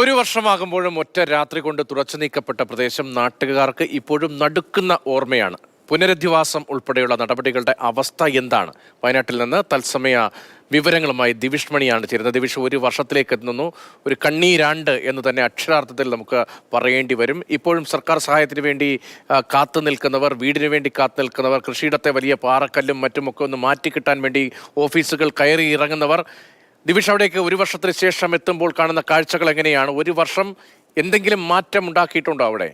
ഒരു വർഷമാകുമ്പോഴും ഒറ്റ രാത്രി കൊണ്ട് തുടച്ചു നീക്കപ്പെട്ട പ്രദേശം നാട്ടുകാർക്ക് ഇപ്പോഴും നടുക്കുന്ന ഓർമ്മയാണ്. പുനരധിവാസം ഉൾപ്പെടെയുള്ള നടപടികളുടെ അവസ്ഥ എന്താണ്? വയനാട്ടിൽ നിന്ന് തത്സമയ വിവരങ്ങളുമായി ദിവിഷ് മണിയാണ് ചേരുന്നത്. ദിവിഷ് ഒരു വർഷത്തിലേക്ക് എത്തുന്നു. ഒരു കണ്ണീരാണ്ട് എന്ന് തന്നെ അക്ഷരാർത്ഥത്തിൽ നമുക്ക് പറയേണ്ടി വരും. ഇപ്പോഴും സർക്കാർ സഹായത്തിന് വേണ്ടി കാത്തു നിൽക്കുന്നവർ വീടിന് വേണ്ടി കാത്തു നിൽക്കുന്നവർ കൃഷിയിടത്തെ വലിയ പാറക്കല്ലും മറ്റുമൊക്കെ ഒന്ന് മാറ്റിക്കിട്ടാൻ വേണ്ടി ഓഫീസുകൾ കയറി ഇറങ്ങുന്നവർ ദിവിഷ് അവിടേക്ക് ഒരു വർഷത്തിന് ശേഷം എത്തുമ്പോൾ കാണുന്ന കാഴ്ചകൾ എങ്ങനെയാണ്? ഒരു വർഷം എന്തെങ്കിലും മാറ്റം ഉണ്ടാക്കിയിട്ടുണ്ടോ അവിടെ?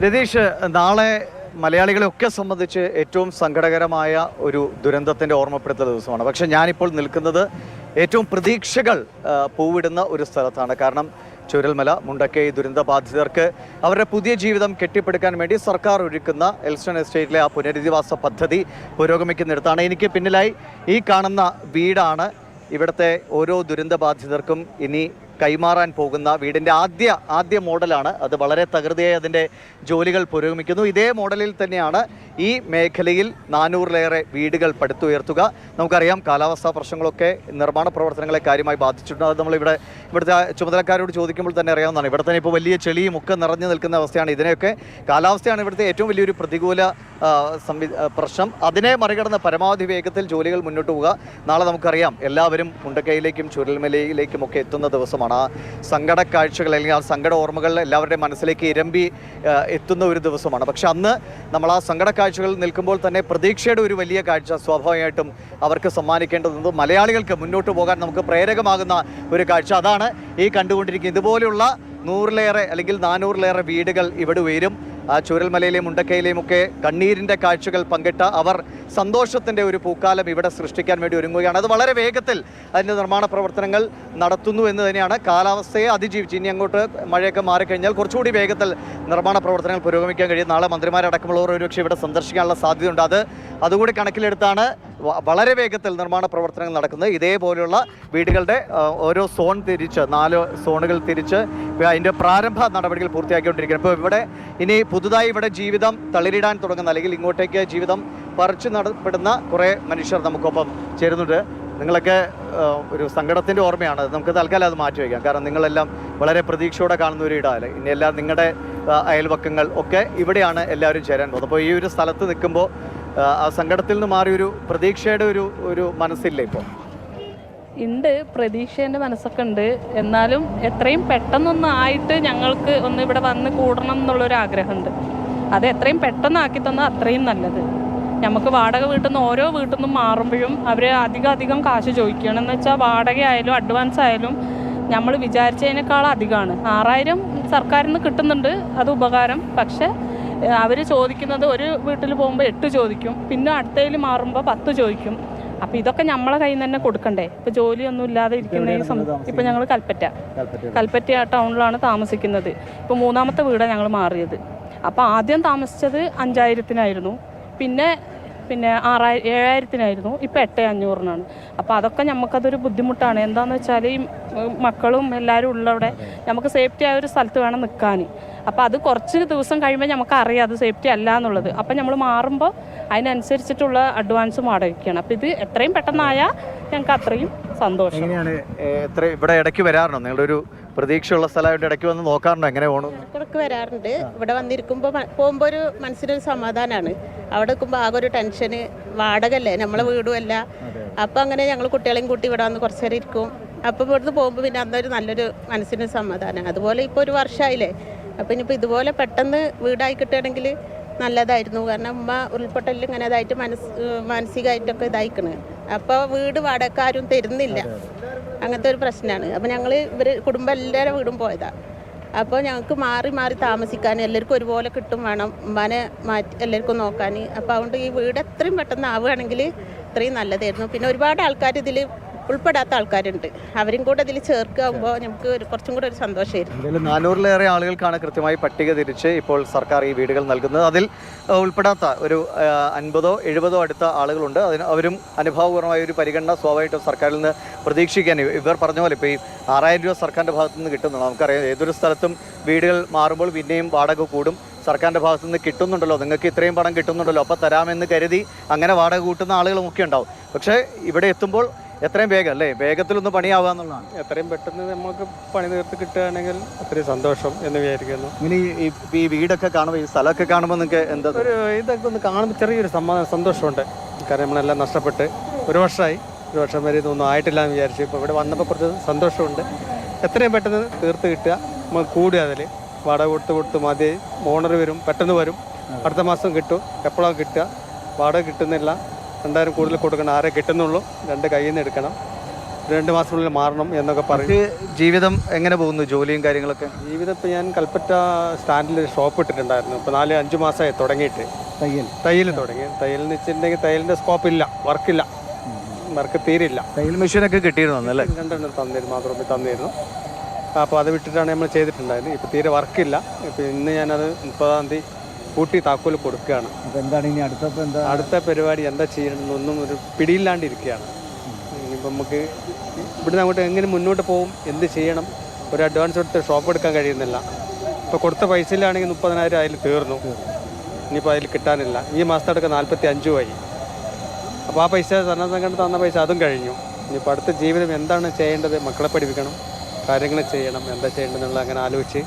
രതീഷ് നാളെ മലയാളികളെ ഒക്കെ സംബന്ധിച്ച് ഏറ്റവും സങ്കടകരമായ ഒരു ദുരന്തത്തിന്റെ ഓർമ്മപ്പെടുത്തൽ ദിവസമാണ്. പക്ഷേ ഞാനിപ്പോൾ നിൽക്കുന്നത് ഏറ്റവും പ്രതീക്ഷകൾ പൂവിടുന്ന ഒരു സ്ഥലത്താണ്. കാരണം ചുരൽമല മുണ്ടക്കൈ ദുരന്ത ബാധിതർക്ക് അവരുടെ പുതിയ ജീവിതം കെട്ടിപ്പടുക്കാൻ വേണ്ടി സർക്കാർ ഒരുക്കുന്ന എൽസ്റ്റൺ എസ്റ്റേറ്റിലെ ആ പുനരധിവാസ പദ്ധതി പുരോഗമിക്കുന്നിടത്താണ്. എനിക്ക് പിന്നിലായി ഈ കാണുന്ന വീടാണ്. ഇവിടുത്തെ ഓരോ ദുരന്ത ബാധിതർക്കും ഇനി കൈമാറാൻ പോകുന്ന വീടിന്റെ ആദ്യ ആദ്യ മോഡലാണ്. അത് വളരെ തകൃതിയായി അതിന്റെ ജോലികൾ പുരോഗമിക്കുന്നു. ഇതേ മോഡലിൽ തന്നെയാണ് ഈ മേഖലയിൽ നാനൂറിലേറെ വീടുകൾ പടുത്തുയർത്തുക. നമുക്കറിയാം കാലാവസ്ഥാ പ്രശ്നങ്ങളൊക്കെ നിർമ്മാണ പ്രവർത്തനങ്ങളെ കാര്യമായി ബാധിച്ചിട്ടുണ്ട്. അത് നമ്മളിവിടെ ഇവിടുത്തെ ചുമതലക്കാരോട് ചോദിക്കുമ്പോൾ തന്നെ അറിയാവുന്നതാണ്. ഇവിടെ തന്നെ ഇപ്പോൾ വലിയ ചെളിയും ഒക്കെ നിറഞ്ഞു നിൽക്കുന്ന അവസ്ഥയാണ് ഇതിനെയൊക്കെ. കാലാവസ്ഥയാണ് ഇവിടുത്തെ ഏറ്റവും വലിയൊരു പ്രതികൂല പ്രശ്നം. അതിനെ മറികടന്ന് പരമാവധി വേഗത്തിൽ ജോലികൾ മുന്നോട്ട് പോവുക. നാളെ നമുക്കറിയാം എല്ലാവരും മുണ്ടക്കൈയിലേക്കും ചുരൽമലയിലേക്കും ഒക്കെ എത്തുന്ന ദിവസമാണ്. ആ സങ്കട കാഴ്ചകൾ അല്ലെങ്കിൽ ആ സങ്കട ഓർമ്മകൾ എല്ലാവരുടെയും മനസ്സിലേക്ക് ഇരമ്പി എത്തുന്ന ഒരു ദിവസമാണ്. പക്ഷെ അന്ന് നമ്മൾ ആ സങ്കട കാഴ്ചകൾ നിൽക്കുമ്പോൾ തന്നെ പ്രതീക്ഷയുടെ ഒരു വലിയ കാഴ്ച സ്വാഭാവികമായിട്ടും അവർക്ക് സമ്മാനിക്കേണ്ടതുണ്ട്. മലയാളികൾക്ക് മുന്നോട്ട് പോകാൻ നമുക്ക് പ്രേരകമാകുന്ന ഒരു കാഴ്ച. അതാണ് ഈ കണ്ടുകൊണ്ടിരിക്കുന്നത് ഇതുപോലെയുള്ള നൂറിലേറെ അല്ലെങ്കിൽ നാനൂറിലേറെ വീടുകൾ ഇവിടെ ഉയരും. ചൂരൽമലയിലെയും മുണ്ടക്കയിലെയും ഒക്കെ കണ്ണീരിന്റെ കാഴ്ചകൾ പങ്കിട്ട അവർ സന്തോഷത്തിന്റെ ഒരു പൂക്കാലം ഇവിടെ സൃഷ്ടിക്കാൻ വേണ്ടി ഒരുങ്ങുകയാണ്. അത് വളരെ വേഗത്തിൽ അതിന്റെ നിർമ്മാണ പ്രവർത്തനങ്ങൾ നടത്തുന്നു എന്ന് തന്നെയാണ് കാലാവസ്ഥയെ അതിജീവിച്ച്. ഇനി അങ്ങോട്ട് മഴയൊക്കെ മാറിക്കഴിഞ്ഞാൽ കുറച്ചുകൂടി വേഗത്തിൽ നിർമ്മാണ പ്രവർത്തനങ്ങൾ പുരോഗമിക്കാൻ കഴിയും. നാളെ മന്ത്രിമാരടക്കമുള്ളവർ ഒരുപക്ഷെ ഇവിടെ സന്ദർശിക്കാനുള്ള സാധ്യതയുണ്ട്. അത് അതുകൂടി കണക്കിലെടുത്താണ് വളരെ വേഗത്തിൽ നിർമ്മാണ പ്രവർത്തനങ്ങൾ നടക്കുന്നത്. ഇതേപോലെയുള്ള വീടുകളുടെ ഓരോ സോൺ തിരിച്ച് നാല് സോണുകൾ തിരിച്ച് അതിന്റെ പ്രാരംഭ നടപടികൾ പൂർത്തിയാക്കിക്കൊണ്ടിരിക്കുകയാണ്. ഇപ്പോൾ ഇവിടെ ഇനി പുതുതായി ഇവിടെ ജീവിതം തളിരിടാൻ തുടങ്ങുന്ന അല്ലെങ്കിൽ ഇങ്ങോട്ടേക്ക് ജീവിതം പറിച്ചു നടപ്പെടുന്ന കുറേ മനുഷ്യർ നമുക്കൊപ്പം ചേരുന്നുണ്ട്. നിങ്ങളൊക്കെ ഒരു സങ്കടത്തിന്റെ ഓർമ്മയാണ്. നമുക്ക് തൽക്കാലം അത് മാറ്റി വയ്ക്കാം. കാരണം നിങ്ങളെല്ലാം വളരെ പ്രതീക്ഷയോടെ കാണുന്ന ഒരു ഇടമല്ലേ ഇനി എല്ലാം നിങ്ങളുടെ അയൽവക്കങ്ങൾ ഒക്കെ ഇവിടെയാണ് എല്ലാവരും ചേരാൻ പോകുന്നത്. അപ്പോൾ ഈ ഒരു സ്ഥലത്ത് നിൽക്കുമ്പോൾ ആ, സങ്കടത്തിൽ നിന്ന് മാറിയൊരു പ്രതീക്ഷയുടെ ഒരു ഒരു മനസ്സില്ലേ ഇപ്പോൾ? ഉണ്ട് പ്രതീക്ഷേന്റെ മനസ്സൊക്കെ ഉണ്ട്. എന്നാലും എത്രയും പെട്ടെന്നൊന്ന് ആയിട്ട് ഞങ്ങൾക്ക് ഒന്ന് ഇവിടെ വന്ന് കൂടണം എന്നുള്ളൊരു ആഗ്രഹമുണ്ട്. അത് എത്രയും പെട്ടെന്ന് ആക്കി തന്നാൽ അത്രയും നല്ലത്. നമുക്ക് വാടക വീട്ടിൽ നിന്ന് ഓരോ വീട്ടിൽ നിന്നും മാറുമ്പോഴും അവർ അധികം അധികം കാശ് ചോദിക്കുകയാണ്. എന്ന് വെച്ചാൽ വാടകയായാലും അഡ്വാൻസ് ആയാലും നമ്മൾ വിചാരിച്ചതിനേക്കാൾ അധികമാണ്. ആറായിരം സർക്കാരിൽ നിന്ന് കിട്ടുന്നുണ്ട് അത് ഉപകാരം. പക്ഷേ അവർ ചോദിക്കുന്നത് ഒരു വീട്ടിൽ പോകുമ്പോൾ എട്ട് ചോദിക്കും. പിന്നെ അടുത്തതിൽ മാറുമ്പോൾ പത്ത് ചോദിക്കും. അപ്പോൾ ഇതൊക്കെ നമ്മളെ കയ്യിൽ നിന്ന് തന്നെ കൊടുക്കണ്ടേ? ഇപ്പോൾ ജോലിയൊന്നും ഇല്ലാതെ ഇരിക്കുന്ന ഇപ്പൊ ഇപ്പോൾ ഞങ്ങൾ കൽപ്പറ്റ. കൽപ്പറ്റ ടൗണിലാണ് താമസിക്കുന്നത്. ഇപ്പോൾ മൂന്നാമത്തെ വീടാണ് ഞങ്ങൾ മാറിയത്. അപ്പോൾ ആദ്യം താമസിച്ചത് അഞ്ചായിരത്തിനായിരുന്നു. പിന്നെ പിന്നെ ആറായി ഏഴായിരത്തിനായിരുന്നു. ഇപ്പോൾ എട്ട് അഞ്ഞൂറിനാണ്. അപ്പോൾ അതൊക്കെ നമുക്കതൊരു ബുദ്ധിമുട്ടാണ്. എന്താണെന്ന് വെച്ചാൽ ഈ മക്കളും എല്ലാവരും ഉള്ളവിടെ നമുക്ക് സേഫ്റ്റി ആയ ഒരു സ്ഥലത്ത് വേണം നിൽക്കാൻ അപ്പോൾ അത് കുറച്ച് ദിവസം കഴിയുമ്പോൾ നമുക്ക് അറിയാം അത് സേഫ്റ്റി അല്ല എന്നുള്ളത്. അപ്പോൾ നമ്മൾ മാറുമ്പോൾ അതിനനുസരിച്ചിട്ടുള്ള അഡ്വാൻസ് വാടകയ്ക്കാണ്. അപ്പോൾ ഇത് എത്രയും പെട്ടെന്നായാൽ ഞങ്ങൾക്ക് അത്രയും സന്തോഷം. എങ്ങനെയാണ് എത്ര ഇവിടെ ഇടയ്ക്ക് വരാറുണ്ടോ? നിങ്ങളുടെ ഒരു പ്രതീക്ഷയുള്ള സ്ഥലമായിട്ട് ഇടയ്ക്ക് വന്ന് നോക്കാറുണ്ടോ? എങ്ങനെ പോകണം ഇടയ്ക്ക് വരാറുണ്ട്. ഇവിടെ വന്നിരിക്കുമ്പോൾ പോകുമ്പോൾ ഒരു മനസ്സിനൊരു സമാധാനമാണ് അവിടെ നിൽക്കുമ്പോൾ ആകെ ഒരു ടെൻഷന് വാടകല്ലേ നമ്മളെ വീടുമല്ല അപ്പം അങ്ങനെ ഞങ്ങൾ കുട്ടികളെയും കൂട്ടി ഇവിടെ വന്ന് കുറച്ച് നേരം ഇരിക്കും. അപ്പോൾ ഇവിടുന്ന് പോകുമ്പോൾ പിന്നെ അന്നൊരു നല്ലൊരു മനസ്സിന് സമാധാനം അതുപോലെ ഇപ്പോൾ ഒരു വർഷമായില്ലേ അപ്പം ഇനിയിപ്പോൾ ഇതുപോലെ പെട്ടെന്ന് വീടായി കിട്ടുകയാണെങ്കിൽ നല്ലതായിരുന്നു. കാരണം ഉമ്മ ഉരുൾപൊട്ടലിൽ ഇങ്ങനെ ഇതായിട്ട് മനസ് മാനസികമായിട്ടൊക്കെ ഇതായിക്കണ്. അപ്പോൾ വീട് വാടകക്കാരും തരുന്നില്ല. അങ്ങനത്തെ ഒരു പ്രശ്നമാണ്. അപ്പം ഞങ്ങൾ ഇവർ കുടുംബം എല്ലാവരും വീടും പോയതാണ് അപ്പോൾ ഞങ്ങൾക്ക് മാറി മാറി താമസിക്കാൻ എല്ലാവർക്കും ഒരുപോലെ കിട്ടും വേണം. ഉമ്മാനെ മാറ്റി എല്ലാവർക്കും നോക്കാൻ. അപ്പോൾ അതുകൊണ്ട് ഈ വീട് എത്രയും പെട്ടെന്ന് ആവുകയാണെങ്കിൽ ഇത്രയും നല്ലതായിരുന്നു. പിന്നെ ഒരുപാട് ആൾക്കാർ ഇതിൽ ഉൾപ്പെടാത്ത ആൾക്കാരുണ്ട്. അവരും കൂടെ ഇതിൽ ചേർക്കുമ്പോൾ നമുക്ക് ഒരു കുറച്ചും കൂടെ ഒരു സന്തോഷമായിരുന്നു നാനൂറിലേറെ ആളുകൾക്കാണ് കൃത്യമായി പട്ടിക തിരിച്ച് ഇപ്പോൾ സർക്കാർ ഈ വീടുകൾ നൽകുന്നത്. അതിൽ ഉൾപ്പെടാത്ത ഒരു അൻപതോ എഴുപതോ അടുത്ത ആളുകളുണ്ട്. അതിന് അവരും അനുഭവപൂർവമായ ഒരു പരിഗണന സ്വാഭാവികമായിട്ടും സർക്കാരിൽ നിന്ന് പ്രതീക്ഷിക്കാൻ ഇവർ പറഞ്ഞ പോലെ ഇപ്പോൾ ഈ ആറായിരം രൂപ സർക്കാരിന്റെ ഭാഗത്തു നിന്ന് കിട്ടുന്നുണ്ട്. നമുക്കറിയാം ഏതൊരു സ്ഥലത്തും വീടുകൾ മാറുമ്പോൾ പിന്നെയും വാടക കൂടും. സർക്കാരിന്റെ ഭാഗത്തു നിന്ന് കിട്ടുന്നുണ്ടല്ലോ. നിങ്ങൾക്ക് ഇത്രയും പണം കിട്ടുന്നുണ്ടല്ലോ. അപ്പോൾ തരാമെന്ന് കരുതി അങ്ങനെ വാടക കൂട്ടുന്ന ആളുകളുമൊക്കെ ഉണ്ടാവും. പക്ഷേ ഇവിടെ എത്തുമ്പോൾ എത്രയും വേഗം അല്ലേ? വേഗത്തിലൊന്ന് പണിയാവുക എന്നുള്ളതാണ്. എത്രയും പെട്ടെന്ന് നമുക്ക് പണി തീർത്ത് കിട്ടുകയാണെങ്കിൽ അത്രയും സന്തോഷം എന്ന് വിചാരിക്കുന്നു. ഇനി ഈ- ഈ വീടൊക്കെ കാണുമ്പോൾ ഈ സ്ഥലമൊക്കെ കാണുമ്പോൾ നിങ്ങൾക്ക് എന്താ ഒരു ഇതൊക്കെ ഒന്ന് കാണുമ്പോൾ ചെറിയൊരു സമാധാനം സന്തോഷമുണ്ട്. കാരണം നമ്മളെല്ലാം നഷ്ടപ്പെട്ട് ഒരു വർഷമായി. ഒരു വർഷം വരെ ഇതൊന്നും ആയിട്ടില്ല എന്ന് വിചാരിച്ചു ഇപ്പോൾ ഇവിടെ വന്നപ്പോൾ കുറച്ച് സന്തോഷമുണ്ട്. എത്രയും പെട്ടെന്ന് തീർത്ത് കിട്ടുക. നമുക്ക് കൂടുക അതിൽ വാടക കൊടുത്ത് കൊടുത്ത് മതി. ഓണർ വരും പെട്ടെന്ന് വരും. അടുത്ത മാസം കിട്ടും. എപ്പോഴാണ് കിട്ടുക? വാടക കിട്ടുന്നില്ല. രണ്ടായിരം കൂടുതൽ കൊടുക്കണം ആരെ കിട്ടുന്നുള്ളൂ. രണ്ട് കയ്യിൽ നിന്ന് എടുക്കണം. രണ്ട് മാസത്തിനുള്ളിൽ മാറണം എന്നൊക്കെ പറഞ്ഞ് ജീവിതം എങ്ങനെ പോകുന്നു ജോലിയും കാര്യങ്ങളൊക്കെ? ജീവിതം ഇപ്പോൾ ഞാൻ കൽപ്പറ്റ സ്റ്റാൻഡിൽ ഷോപ്പ് ഇട്ടിട്ടുണ്ടായിരുന്നു. ഇപ്പോൾ നാല് അഞ്ച് മാസമായി തുടങ്ങിയിട്ട്. തയ്യൽ. തയ്യൽ തുടങ്ങി. തയ്യൽ എന്ന് വെച്ചിട്ടുണ്ടെങ്കിൽ തയ്യലിന്റെ സ്കോപ്പ് ഇല്ല. വർക്കില്ല വർക്ക് തീരില്ല തയ്യൽ മെഷീനൊക്കെ കിട്ടിയിരുന്നു അല്ലേ? രണ്ടെണ്ണം തന്നിരുന്നു. മാത്രമേ തന്നിരുന്നു. അപ്പോൾ അത് വിട്ടിട്ടാണ് നമ്മൾ ചെയ്തിട്ടുണ്ടായിരുന്നത് ഇപ്പോൾ തീരെ വർക്കില്ല ഇപ്പോൾ ഇന്ന് ഞാനത് മുപ്പതാം തീയതി കൂട്ടി താക്കോൽ കൊടുക്കുകയാണ്. അപ്പോൾ എന്താണ് ഇനി അടുത്തപ്പോൾ എന്താ അടുത്ത പരിപാടി എന്താ ചെയ്യണമെന്നൊന്നും ഒരു പിടിയില്ലാണ്ടിരിക്കുകയാണ്. ഇനിയിപ്പോൾ നമുക്ക് ഇവിടുന്ന് അങ്ങോട്ട് എങ്ങനെ മുന്നോട്ട് പോകും എന്ത് ചെയ്യണം ഒരു അഡ്വാൻസ് കൊടുത്ത് ഷോപ്പ് എടുക്കാൻ കഴിയുന്നില്ല. ഇപ്പോൾ കൊടുത്ത പൈസയിലാണെങ്കിൽ മുപ്പതിനായിരം അതിൽ തീർന്നു. ഇനിയിപ്പോൾ അതിൽ കിട്ടാനില്ല. ഈ മാസത്തെ അടുക്ക നാൽപ്പത്തി അഞ്ചുമായി അപ്പോൾ ആ പൈസ സന്നദ്ധ തന്ന പൈസ അതും കഴിഞ്ഞു. ഇനിയിപ്പോൾ അടുത്ത ജീവിതം എന്താണ് ചെയ്യേണ്ടത് മക്കളെ പഠിപ്പിക്കണം കാര്യങ്ങൾ ചെയ്യണം എന്താ ചെയ്യേണ്ടതെന്നുള്ള അങ്ങനെ ആലോചിച്ച്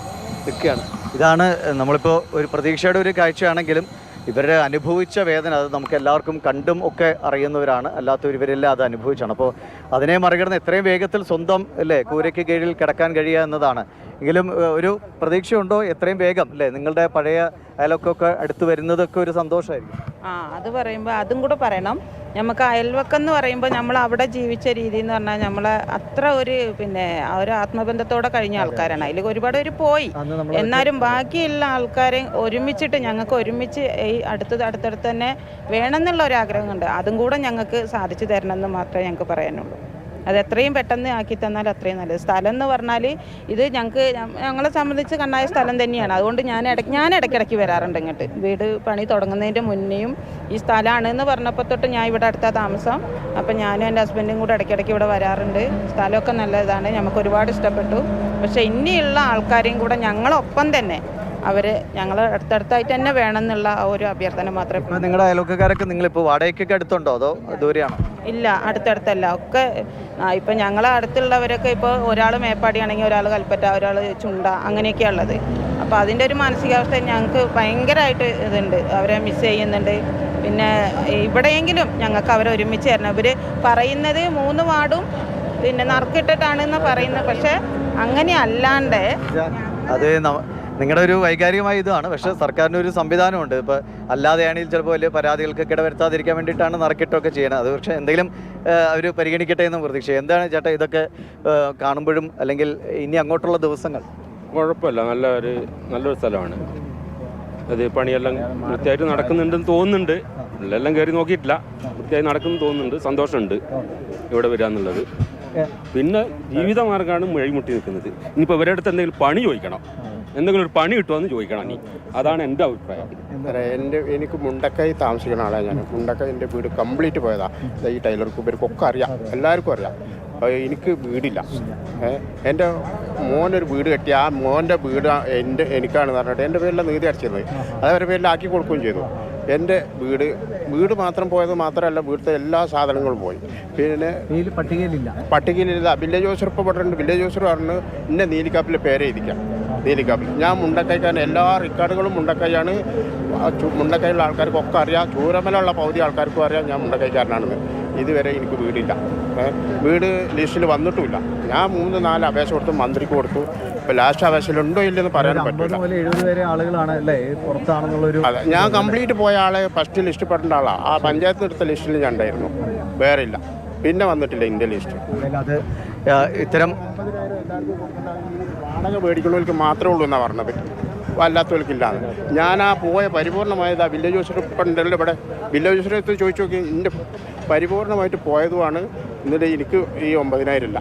നിൽക്കുകയാണ്. ഇതാണ് നമ്മളിപ്പോൾ ഒരു പ്രതീക്ഷയുടെ ഒരു കാഴ്ചയാണെങ്കിലും ഇവരെ അനുഭവിച്ച വേദന അത് നമുക്ക് എല്ലാവർക്കും കണ്ടും ഒക്കെ അറിയുന്നവരാണ്. അല്ലാത്തവർ ഇവരെല്ലാം അത് അനുഭവിച്ചാണ്. അപ്പോൾ അതിനെ മറികടന്ന് എത്രയും വേഗത്തിൽ സ്വന്തം അല്ലേ കൂരയ്ക്ക് കീഴിൽ കിടക്കാൻ കഴിയുക എന്നതാണ്. എങ്കിലും ഒരു പ്രതീക്ഷയുണ്ടോ? എത്രയും വേഗം അല്ലേ? നിങ്ങളുടെ പഴയ അയലൊക്കെ അടുത്ത് വരുന്നതൊക്കെ ഒരു സന്തോഷമായിരിക്കും. ആ അത് പറയുമ്പോൾ അതും കൂടെ പറയണം. നമുക്ക് അയൽവക്കം എന്ന് പറയുമ്പോൾ നമ്മൾ അവിടെ ജീവിച്ച രീതി എന്ന് പറഞ്ഞാൽ നമ്മൾ അത്ര ഒരു പിന്നെ ആ ഒരു ആത്മബന്ധത്തോടെ കഴിഞ്ഞ ആൾക്കാരാണ്. അതിൽ ഒരുപാട് പേര് പോയി. എന്നാലും ബാക്കിയുള്ള ആൾക്കാരെ ഒരുമിച്ചിട്ട് ഞങ്ങൾക്ക് ഒരുമിച്ച് ഈ അടുത്തത് അടുത്തടുത്ത് തന്നെ വേണമെന്നുള്ള ഒരു ആഗ്രഹമുണ്ട്. അതും കൂടെ ഞങ്ങൾക്ക് സാധിച്ചു തരണം എന്ന് മാത്രമേ ഞങ്ങൾക്ക് പറയാനുള്ളൂ. അത് എത്രയും പെട്ടെന്ന് ആക്കി തന്നാൽ അത്രയും നല്ലത്. സ്ഥലം എന്ന് പറഞ്ഞാൽ ഇത് ഞങ്ങൾക്ക് ഞങ്ങളെ സംബന്ധിച്ച് കണ്ണായ സ്ഥലം തന്നെയാണ്. അതുകൊണ്ട് ഞാൻ ഇടയ്ക്ക് ഞാൻ ഇടയ്ക്കിടയ്ക്ക് വരാറുണ്ട് ഇങ്ങോട്ട്. വീട് പണി തുടങ്ങുന്നതിന്റെ മുന്നേയും ഈ സ്ഥലമാണ് എന്ന് പറഞ്ഞപ്പോൾ തൊട്ട് ഞാൻ ഇവിടെ അടുത്ത താമസം. അപ്പം ഞാനും എന്റെ ഹസ്ബൻഡും കൂടെ ഇടയ്ക്കിടയ്ക്ക് ഇവിടെ വരാറുണ്ട്. സ്ഥലമൊക്കെ നല്ലതാണ്. നമുക്ക് ഒരുപാട് ഇഷ്ടപ്പെട്ടു. പക്ഷേ ഇനിയുള്ള ആൾക്കാരെയും കൂടെ ഞങ്ങളൊപ്പം തന്നെ അവർ ഞങ്ങൾ അടുത്തടുത്തായിട്ട് തന്നെ വേണമെന്നുള്ള ഒരു അഭ്യർത്ഥന മാത്രമേ നിങ്ങളുടെ നിങ്ങളുടെ നിങ്ങൾ ഇപ്പോൾ വാടകയ്ക്കൊക്കെ അടുത്തുണ്ടോ അതോ ദൂരെയാണോ? ഇല്ല അടുത്തടുത്തല്ല. ഒക്കെ ഇപ്പം ഞങ്ങളെ അടുത്തുള്ളവരൊക്കെ ഇപ്പോൾ ഒരാൾ മേപ്പാടിയാണെങ്കിൽ ഒരാൾ കൽപ്പറ്റ ഒരാൾ ചുണ്ട അങ്ങനെയൊക്കെയാണ് ഉള്ളത്. അപ്പോൾ അതിന്റെ ഒരു മാനസികാവസ്ഥ ഞങ്ങൾക്ക് ഭയങ്കരമായിട്ട് ഇതുണ്ട്. അവരെ മിസ് ചെയ്യുന്നുണ്ട്. പിന്നെ ഇവിടെയെങ്കിലും ഞങ്ങൾക്ക് അവരെ ഒരുമിച്ച് തരണം ഇവർ പറയുന്നത് മൂന്ന് വാർഡും പിന്നെ നറുക്കിട്ടിട്ടാണെന്ന് പറയുന്നത്. പക്ഷേ അങ്ങനെ അല്ലാണ്ട് അത് നിങ്ങളുടെ ഒരു വൈകാരികമായ ഇതാണ്. പക്ഷേ സർക്കാരിന് ഒരു സംവിധാനമുണ്ട് ഇപ്പോൾ അല്ലാതെയാണെങ്കിൽ ചിലപ്പോൾ വലിയ പരാതികൾക്ക് വരുത്താതിരിക്കാൻ വേണ്ടിയിട്ടാണ് നറുക്കിട്ടൊക്കെ ചെയ്യണത് അത് പക്ഷേ എന്തെങ്കിലും അവർ പരിഗണിക്കട്ടെ എന്ന് പ്രതീക്ഷ എന്താണ് ചേട്ടാ ഇതൊക്കെ കാണുമ്പോഴും അല്ലെങ്കിൽ ഇനി അങ്ങോട്ടുള്ള ദിവസങ്ങൾ? കുഴപ്പമില്ല. നല്ല ഒരു നല്ലൊരു സ്ഥലമാണ്. അത് പണിയെല്ലാം വൃത്തിയായിട്ട് നടക്കുന്നുണ്ടെന്ന് തോന്നുന്നുണ്ട്. ഉള്ളെല്ലാം കയറി നോക്കിയിട്ടില്ല. വൃത്തിയായി നടക്കുന്നു തോന്നുന്നുണ്ട്. സന്തോഷമുണ്ട് ഇവിടെ വരിക എന്നുള്ളത്. പിന്നെ ജീവിതമാർഗമാണ് വഴിമുട്ടി നിൽക്കുന്നത്. ഇനിയിപ്പോൾ ഇവരുടെ അടുത്ത് എന്തെങ്കിലും പണി ചോദിക്കണം. എന്തെങ്കിലും ഒരു പണി കിട്ടുമെന്ന് ചോദിക്കണം നീ അതാണ് എന്റെ അഭിപ്രായം. എന്റെ എനിക്ക് മുണ്ടക്കൈ താമസിക്കുന്ന ആളാണ് ഞാൻ. മുണ്ടക്കൈ എന്റെ വീട് കംപ്ലീറ്റ് പോയതാണ് ഈ ടൈലർ കുബേർക്കൊക്കെ അറിയാം എല്ലാവർക്കും അറിയാം. എനിക്ക് വീടില്ല. ഏ, എന്റെ മോനൊരു വീട് കെട്ടി ആ മോന്റെ വീട് എന്റെ എനിക്കാണെന്ന് പറഞ്ഞിട്ട് എന്റെ പേരിലെ നീതി അടച്ചിരുന്നത് അത് അവരുടെ പേരിൽ ആക്കി കൊടുക്കുകയും ചെയ്തു. എന്റെ വീട് വീട് മാത്രം പോയത് മാത്രമല്ല വീട്ടിലെ എല്ലാ സാധനങ്ങളും പോയി. പിന്നെ പട്ടികയിലില്ല. പട്ടികയിലില്ല. വില്ലേജ് ഓഫീസർ ഇപ്പോൾ പറഞ്ഞിട്ടുണ്ട്. വില്ലേജ് ഓഫീസർ പറഞ്ഞു ഇന്ന നീലിക്കാപ്പിലെ പേരെ ഇരിക്കാം ഞാൻ മുണ്ടക്കൈക്കാരൻ എല്ലാ റെക്കോർഡുകളും മുണ്ടക്കൈയാണ്. മുണ്ടക്കൈയിലുള്ള ആൾക്കാർക്കൊക്കെ അറിയാം. ചൂരമലുള്ള പകുതി ആൾക്കാർക്കും അറിയാം ഞാൻ മുണ്ടക്കൈക്കാരനാണെന്ന്. ഇതുവരെ എനിക്ക് വീടില്ല. വീട് ലിസ്റ്റിൽ വന്നിട്ടുമില്ല. ഞാൻ മൂന്ന് നാല് അപേക്ഷ കൊടുത്തു മന്ത്രിക്ക് കൊടുത്തു. ഇപ്പോൾ ലാസ്റ്റ് അപേക്ഷയിലുണ്ടോ ഇല്ലെന്ന് പറയാൻ പറ്റില്ല അതെ ഞാൻ കംപ്ലീറ്റ് പോയ ആളെ ഫസ്റ്റ് ലിസ്റ്റ് പെടേണ്ട ആളാണ് ആ പഞ്ചായത്ത് എടുത്ത ലിസ്റ്റിൽ ഞാൻ ഉണ്ടായിരുന്നു. വേറെ ഇല്ല. പിന്നെ വന്നിട്ടില്ല ഇന്ത്യ ലിസ്റ്റ് ഇത്തരം വാടക മേടിക്കുന്നവർക്ക് മാത്രമേ ഉള്ളൂ എന്നാണ് പറഞ്ഞത്. വല്ലാത്തവർക്കില്ലാതെ. ഞാൻ ആ പോയ പരിപൂർണമായത് ആ വില്ലേജ് ഓഫീസർ ഉണ്ടല്ലോ ഇവിടെ. വില്ലേജ് ഓഫീസറെ ചോദിച്ചു നോക്കി എന്റെ പരിപൂർണമായിട്ട് പോയതുമാണ് എന്നിട്ട് എനിക്ക് ഈ ഒമ്പതിനായിരം ഇല്ല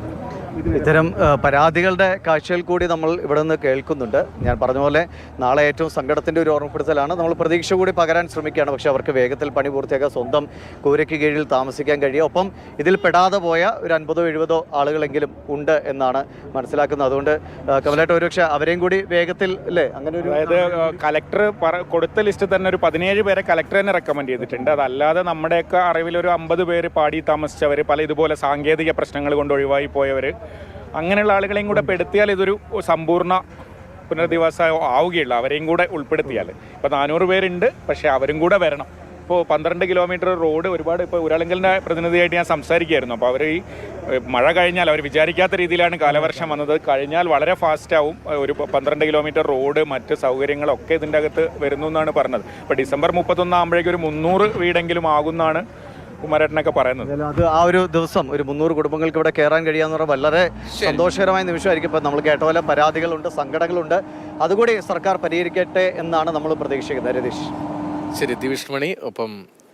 ഇത്തരം പരാതികളുടെ കാഴ്ചയിൽ കൂടി നമ്മൾ ഇവിടെ നിന്ന് കേൾക്കുന്നുണ്ട്. ഞാൻ പറഞ്ഞ പോലെ നാളെ ഏറ്റവും സങ്കടത്തിന്റെ ഒരു ഓർമ്മപ്പെടുത്തലാണ്. നമ്മൾ പ്രതീക്ഷ കൂടി പകരാൻ ശ്രമിക്കുകയാണ്. പക്ഷേ അവർക്ക് വേഗത്തിൽ പണി പൂർത്തിയാക്കാൻ സ്വന്തം കൂരയ്ക്ക് കീഴിൽ താമസിക്കാൻ കഴിയും. ഒപ്പം ഇതിൽ പെടാതെ പോയ ഒരു അൻപതോ എഴുപതോ ആളുകളെങ്കിലും ഉണ്ട് എന്നാണ് മനസ്സിലാക്കുന്നത്. അതുകൊണ്ട് കമലായിട്ട് ഒരുപക്ഷെ അവരെയും കൂടി വേഗത്തിൽ അല്ലേ? അങ്ങനെ ഒരു അതായത് കലക്ടർ കൊടുത്ത ലിസ്റ്റ് തന്നെ ഒരു പതിനേഴ് പേരെ കലക്ടർ തന്നെ റെക്കമെൻഡ് ചെയ്തിട്ടുണ്ട്. അതല്ലാതെ നമ്മുടെയൊക്കെ അറിവിൽ ഒരു അമ്പത് പേര് പാടി താമസിച്ചവർ പല ഇതുപോലെ സാങ്കേതിക പ്രശ്നങ്ങൾ കൊണ്ട് ഒഴിവായി പോയവർ അങ്ങനെയുള്ള ആളുകളെയും കൂടെ പെടുത്തിയാൽ ഇതൊരു സമ്പൂർണ പുനരധിവാസം ആവുകയുള്ളൂ. അവരെയും കൂടെ ഉൾപ്പെടുത്തിയാൽ. ഇപ്പോൾ നാനൂറ് പേരുണ്ട് പക്ഷേ അവരും കൂടെ വരണം. ഇപ്പോൾ പന്ത്രണ്ട് കിലോമീറ്റർ റോഡ് ഒരുപാട് ഇപ്പോൾ ഉരാളങ്കലിന്റെ പ്രതിനിധിയായിട്ട് ഞാൻ സംസാരിക്കുകയായിരുന്നു. അപ്പോൾ അവർ ഈ മഴ കഴിഞ്ഞാൽ അവർ വിചാരിക്കാത്ത രീതിയിലാണ് കാലവർഷം വന്നത്. കഴിഞ്ഞാൽ വളരെ ഫാസ്റ്റാവും ഒരു പന്ത്രണ്ട് കിലോമീറ്റർ റോഡ് മറ്റ് സൗകര്യങ്ങളൊക്കെ ഇതിന്റെ അകത്ത് വരുന്നു എന്നാണ് പറഞ്ഞത്. ഇപ്പോൾ ഡിസംബർ മുപ്പത്തൊന്നാകുമ്പോഴേക്കും ഒരു മുന്നൂറ് വീടെങ്കിലും ആകുമെന്നാണ് കുമാരേട്ടനൊക്കെ പറയുന്നത്. അത് ആ ഒരു ദിവസം ഒരു മുന്നൂറ് കുടുംബങ്ങൾക്ക് ഇവിടെ കയറാൻ കഴിയാന്ന് പറഞ്ഞാൽ വളരെ സന്തോഷകരമായ നിമിഷമായിരിക്കും. ഇപ്പം നമ്മൾ കേട്ട പോലെ പരാതികളുണ്ട് സങ്കടങ്ങളുണ്ട്. അതുകൂടി സർക്കാർ പരിഹരിക്കട്ടെ എന്നാണ് നമ്മൾ പ്രതീക്ഷിക്കുന്നത്. രതീഷ്. ശരി ദിവിഷ്മണി ഒപ്പം